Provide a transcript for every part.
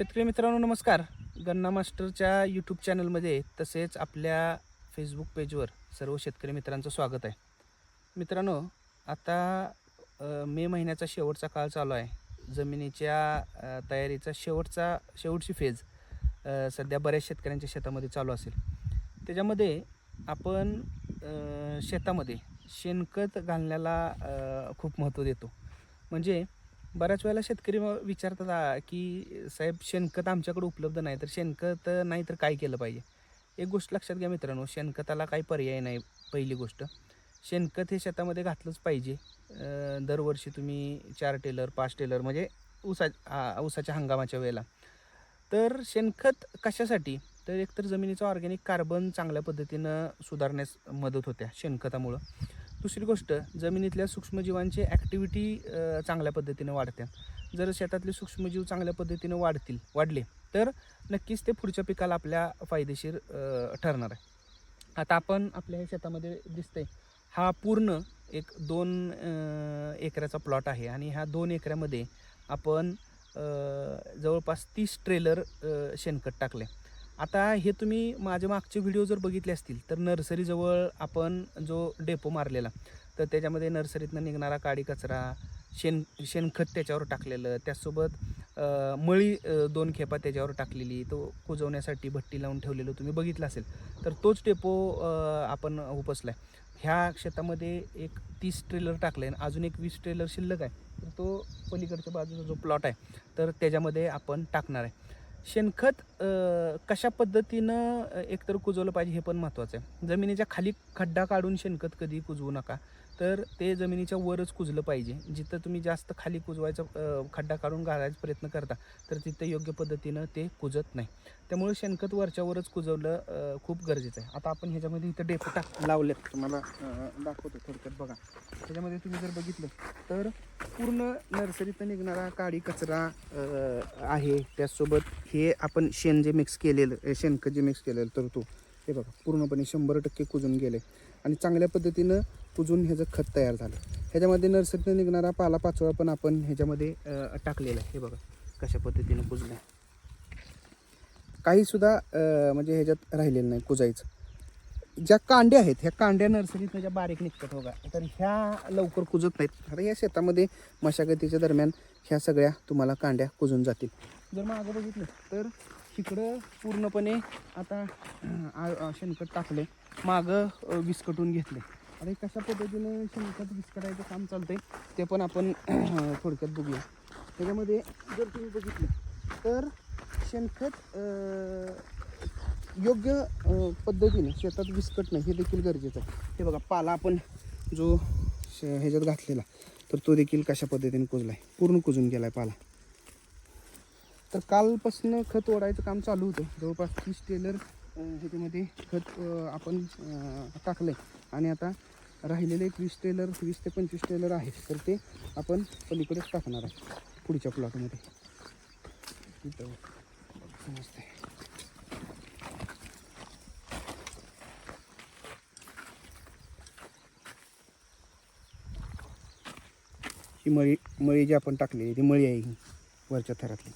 शेतकरी मित्रांनो नमस्कार. गन्ना मास्टरच्या यूट्यूब चॅनलमध्ये तसेच आपल्या फेसबुक पेजवर सर्व शेतकरी मित्रांचं स्वागत आहे. मित्रांनो आता मे महिन्याचा शेवटचा काळ चालू आहे. जमिनीच्या तयारीचा शेवटचा शेवटची फेज सध्या बऱ्याच शेतकऱ्यांच्या शेतामध्ये चालू असेल. त्याच्यामध्ये आपण शेतामध्ये शेणखत घालण्याला खूप महत्त्व देतो. म्हणजे बऱ्याच वेळेला शेतकरी विचारतात की साहेब शेणखत आमच्याकडे उपलब्ध नाही तर शेणखत नाही तर काय केलं पाहिजे? एक गोष्ट लक्षात घ्या मित्रांनो शेणखताला काही पर्याय नाही पहिली गोष्ट. शेणखत हे शेतामध्ये घातलंच पाहिजे. दरवर्षी तुम्ही चार टेलर पाच टेलर म्हणजे ऊसा आ, ऊसाच्या हंगामाच्या वेळेला. तर शेणखत कशासाठी? तर एकतर जमिनीचं ऑर्गॅनिक कार्बन चांगल्या पद्धतीनं सुधारण्यास मदत होत्या शेणखतामुळं. दुसरी गोष्ट जमिनीतल्या सूक्ष्मजीवांची ॲक्टिव्हिटी चांगल्या पद्धतीनं वाढत्या. जर शेतातले सूक्ष्मजीव चांगल्या पद्धतीनं वाढतील वाढले तर नक्कीच ते पुढच्या पिकाला आपल्या फायदेशीर ठरणार आहे. आता आपण आपल्या ह्या शेतामध्ये दिसतंय हा पूर्ण एक दोन एकराचा प्लॉट आहे आणि ह्या दोन एकऱ्यामध्ये आपण जवळपास तीस ट्रेलर शेणखत टाकले आता हे तुम्ही माझे मागचे व्हिडिओ जर बघितले असतील तर नर्सरीजवळ आपण जो डेपो मारलेला तर त्याच्यामध्ये नर्सरीतनं निघणारा काडी कचरा शेण शेणखत त्याच्यावर टाकलेलं त्याचसोबत मळी दोन खेपा त्याच्यावर टाकलेली तो कुजवण्यासाठी भट्टी लावून ठेवलेलं तुम्ही बघितलं असेल तर तोच डेपो आपण उपसला आहे ह्या शेतामध्ये एक तीस ट्रेलर टाकले आणि अजून एक वीस ट्रेलर शिल्लक आहे तर तो पलीकडच्या बाजूचा जो प्लॉट आहे तर त्याच्यामध्ये आपण टाकणार आहे. शेणखत कशा पद्धतीनं एकतर कुजवलं पाहिजे हे पण महत्त्वाचं आहे. जमिनीच्या खाली खड्डा काढून शेणखत कधी कुजवू नका. तर ते जमिनीच्या वरच कुजलं पाहिजे. जिथं तुम्ही जास्त खाली कुजवायचा खड्डा काढून घालायचा प्रयत्न करता तर तिथं योग्य पद्धतीनं ते कुजत नाही. त्यामुळे शेणखत वरच्यावरच कुजवलं खूप गरजेचं आहे. आता आपण ह्याच्यामध्ये इथं डेपो टाक लावलेत. तुम्हाला दाखवतो थोडक्यात बघा. त्याच्यामध्ये तुम्ही जर बघितलं तर पूर्ण नर्सरीतनं निघणारा काडी कचरा आहे. त्याचसोबत हे आपण शेण जे मिक्स केलेलं शेणखत जे मिक्स केलेलं तर तो हे बघा पूर्णपणे शंभर टक्के कुजून गेले. आणि चांगल्या पद्धतीनं कुजून ह्याचं खत तयार झालं. ह्याच्यामध्ये नर्सरीतनं निघणारा पाला पाचोळा पण आपण ह्याच्यामध्ये टाकलेला आहे. हे बघा कशा पद्धतीनं कुजलं आहे काहीसुद्धा म्हणजे ह्याच्यात राहिलेलं नाही कुजायचं. ज्या कांड्या आहेत ह्या कांड्या नर्सरीत ज्या बारीक निघतात बघा तर ह्या लवकर कुजत नाहीत. आता या शेतामध्ये मशागतीच्या दरम्यान ह्या सगळ्या तुम्हाला कांड्या कुजून जातील. जर मागं बघितलं तर तिकडं पूर्णपणे आता आ- आ- शेणखत टाकले मागं अं, विस्कटून घेतले आता कशा पद्धतीनं शेणखत विस्कटायचं काम चालतंय ते पण आपण थोडक्यात बघूया. त्याच्यामध्ये जर तुम्ही बघितलं तर शेणखत योग्य पद्धतीने शेतात विस्कटणं हे देखील गरजेचं आहे. हे बघा पाला आपण जो श- ह्याच्यात घातलेला तर तो देखील कशा पद्धतीने कुजला आहे पूर्ण कुजून गेला आहे पाला. तर कालपासून खत ओढायचं काम चालू होतं. जवळपास तीस टेलर ह्याच्यामध्ये खत आपण टाकलं आहे आणि आता राहिलेले एक वीस टेलर वीस ते पंचवीस टेलर आहेत. तर ते आपण पलीकडेच टाकणार आहे पुढच्या प्लॉटमध्ये. समजते ही मळी मळी जी आपण टाकलेली ती मळी आहे ही वरच्या थरातली.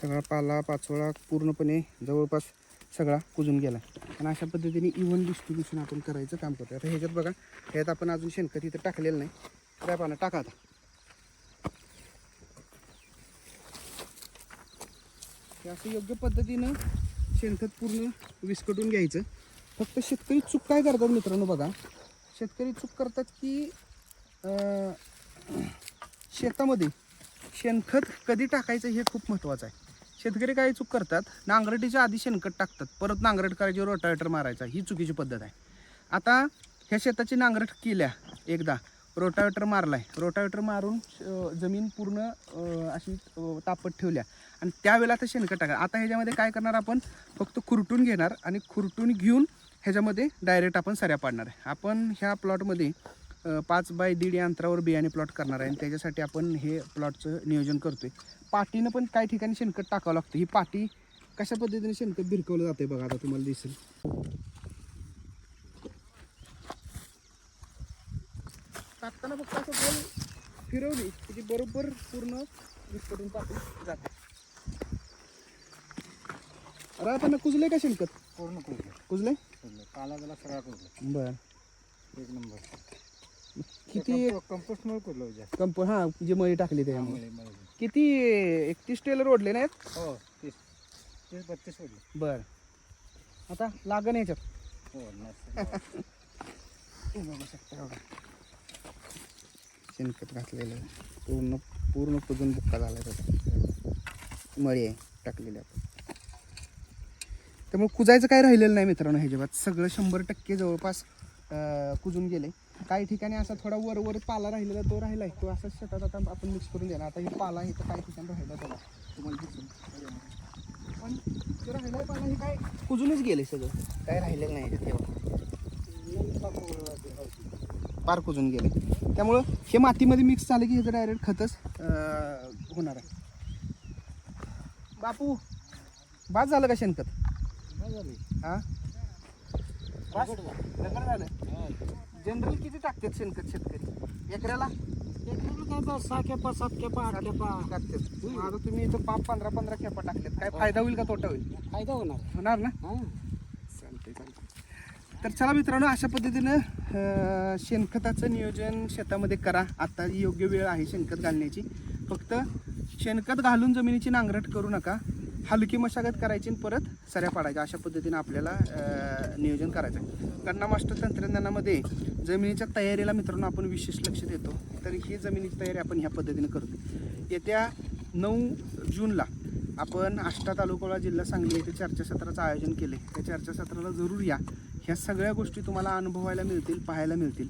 सगळा पाला पाचोळा पूर्णपणे जवळपास सगळा कुजून गेला आणि अशा पद्धतीने इव्हन डिस्ट्रीब्युशन आपण करायचं काम करतो आता ह्याच्यात बघा ह्यात आपण अजून शेणखत इथं टाकलेलं नाही. काय पाना टाका आता. हे असं योग्य पद्धतीनं शेणखत पूर्ण विस्कटून घ्यायचं. फक्त शेतकरी चूक काय करतात मित्रांनो बघा. शेतकरी चूक करतात की शेतामध्ये शेणखत कधी टाकायचं हे खूप महत्त्वाचं आहे. शेतकरी काही चूक करतात नांगरटीच्या आधी शेणखत टाकतात परत नांगरट करायची रोटावेटर मारायचा ही चुकीची पद्धत आहे. आता ह्या शेताची नांगरट केल्या एकदा रोटावेटर मारलाय रोटावेटर मारून जमीन पूर्ण अशी तापत ठेवल्या आणि त्यावेळेला आता शेणखत टाका आता ह्याच्यामध्ये काय करणार आपण? फक्त खुरटून घेणार आणि खुरटून घेऊन ह्याच्यामध्ये डायरेक्ट आपण सऱ्या पाडणार आहे. आपण ह्या प्लॉटमध्ये पाच बाय दीड या अंतरावर बियाणे प्लॉट करणार आहे. आणि त्याच्यासाठी आपण हे प्लॉटचं नियोजन करतोय. पाटीनं पण काही ठिकाणी शेणखत टाकावं लागतं. ही पाटी कशा पद्धतीने शेणखत भिरकवलं जाते बघा आता तुम्हाला दिसेल. टाकताना फक्त असं गोल फिरवली की ती बरोबर पूर्ण विस्कटून टाकून जाते. अरे आता कुजले का शेणखत? पूर्ण कुजलं कुजले काला बिला सगळा कुजलं बर. एक नंबर. किती कंपोस्टमुळे कुजलं जास्त. कंप हा जी मळी टाकली त्यामुळे मळे मळे. किती एकतीस टेलर ओढले नाहीत? हो तीस. तीस बत्तीस पडले बर. आता लागण याच्यात. हो नस हे बघू शकता बघा शेणखत घातलेलं आहे. पूर्ण पूर्ण कुजून बुक्का झाला त्याचा. मळी आहे टाकलेली आपण त्यामुळे कुजायचं काय राहिलेलं नाही मित्रांनो ह्याच्यात. सगळं शंभर टक्के जवळपास अं, कुजून गेले काही ठिकाणी असा थोडा वर वर पाला राहिलेला तो राहिला आहे तो असा शेतात आता आपण मिक्स करून देणार. आता हे पाला इथं काही ठिकाणी राहिला बघा. तुम्हाला दिसून पण जो राहिला पाला हे काय कुजूनच गेले सगळं. काय राहिलेलं नाही हे. पार कुजून गेले त्यामुळं हे मातीमध्ये मिक्स झालं की ह्याचं डायरेक्ट खतच होणार आहे. बापू बाद झालं का शेणखत? हा? झालं. जनरल किती टाकतात शेणखत शेतकरी? एकऱ्याला? सहा खेपा सात खेपा आठ खेपा. टाकतात आता तुम्ही इथं पाच पंधरा पंधरा खेपा टाकल्यात काय फायदा होईल का तोटा होईल? फायदा होणार. होणार ना? चालतंय चालतंय. तर चला मित्रांनो अशा पद्धतीनं शेणखताचं नियोजन शेतामध्ये करा. आता ही योग्य वेळ आहे शेणखत घालण्याची. फक्त शेणखत घालून जमिनीची नांगरट करू नका. हलकी मशागत करायची आणि परत सऱ्या पाडायच्या अशा पद्धतीनं आपल्याला नियोजन करायचं आहे मास्टर तंत्रज्ञानामध्ये जमिनीच्या तयारीला मित्रांनो आपण विशेष लक्ष देतो. तर ही जमिनीची तयारी आपण ह्या पद्धतीने करतो येत्या नऊ जूनला आपण आष्टा तालुका जिल्हा सांगली येथे चर्चासत्राचं आयोजन केले त्या चर्चासत्राला जरूर या. ह्या सगळ्या गोष्टी तुम्हाला अनुभवायला मिळतील पाहायला मिळतील.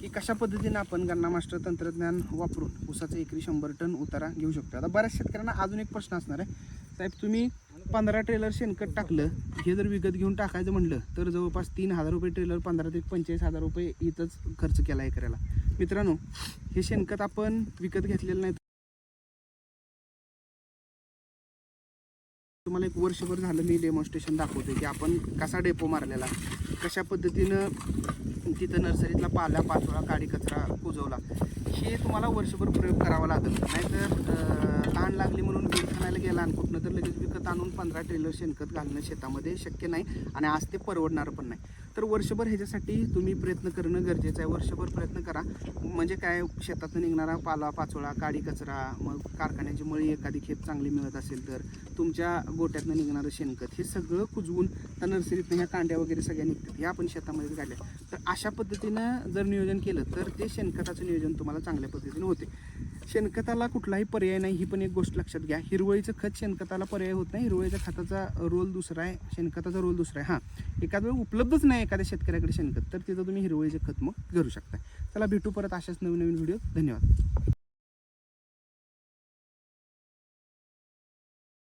की कशा पद्धतीने आपण गन्ना मास्टर तंत्रज्ञान वापरून ऊसाचं एकरी शंभर टन उतारा घेऊ शकतो? आता बऱ्याच शेतकऱ्यांना अजून एक प्रश्न असणार आहे. साहेब तुम्ही पंधरा ट्रेलर शेणखत टाकलं हे जर विकत घेऊन टाकायचं म्हणलं तर जवळपास तीन हजार रुपये ट्रेलर पंधरा ते पंचेचाळीस हजार रुपये इथंच खर्च केला एकऱ्याला. मित्रांनो हे शेणखत आपण विकत घेतलेलं नाही. तुम्हाला एक वर्षभर झालं मी डेमॉन्स्ट्रेशन दाखवतोय की आपण कसा डेपो मारलेला. कशा पद्धतीनं तिथं नर्सरीतला पाला पाचोळा काडी कचरा कुजवला. हे तुम्हाला वर्षभर प्रयोग करावा लागेल. नाहीतर अं, तहान लागली म्हणून बीज खाण्याला आणि कुठनं तर लगेच विकत आणून पंधरा ट्रेलर शेणखत घालणं शेतामध्ये शक्य नाही आणि आज ते परवडणार पण नाही. तर वर्षभर ह्याच्यासाठी तुम्ही प्रयत्न करणं गरजेचं आहे. वर्षभर प्रयत्न करा. म्हणजे काय शेतातून निघणारा पाला पाचोळा काडी कचरा मग कारखान्याची मळी एखादी खेप चांगली मिळत असेल तर तुमच्या गोट्यातनं निघणारं शेणखत हे सगळं कुजवून त्या नर्सरीतनं ह्या कांड्या वगैरे सगळ्या निघतात. या आपण शेतामध्ये काढल्या तर अशा पद्धतीनं जर नियोजन केलं तर ते शेणखताचं नियोजन तुम्हाला चांगल्या पद्धतीने होते. शेणखताला कुठलाही पर्याय नाही ही पण एक गोष्ट लक्षात घ्या. हिरवळीचं खत शेणखताला पर्याय होत नाही. हिरवळीच्या खताचा रोल दुसरा आहे शेणखताचा रोल दुसरा आहे. हां एखाद वेळ उपलब्धच नाही एखाद्या शेतकऱ्याकडे शेणखत तर तिथं तुम्ही हिरवळीचे खत मग करू शकता. चला भेटू परत अशाच नवीन नवीन व्हिडिओ धन्यवाद.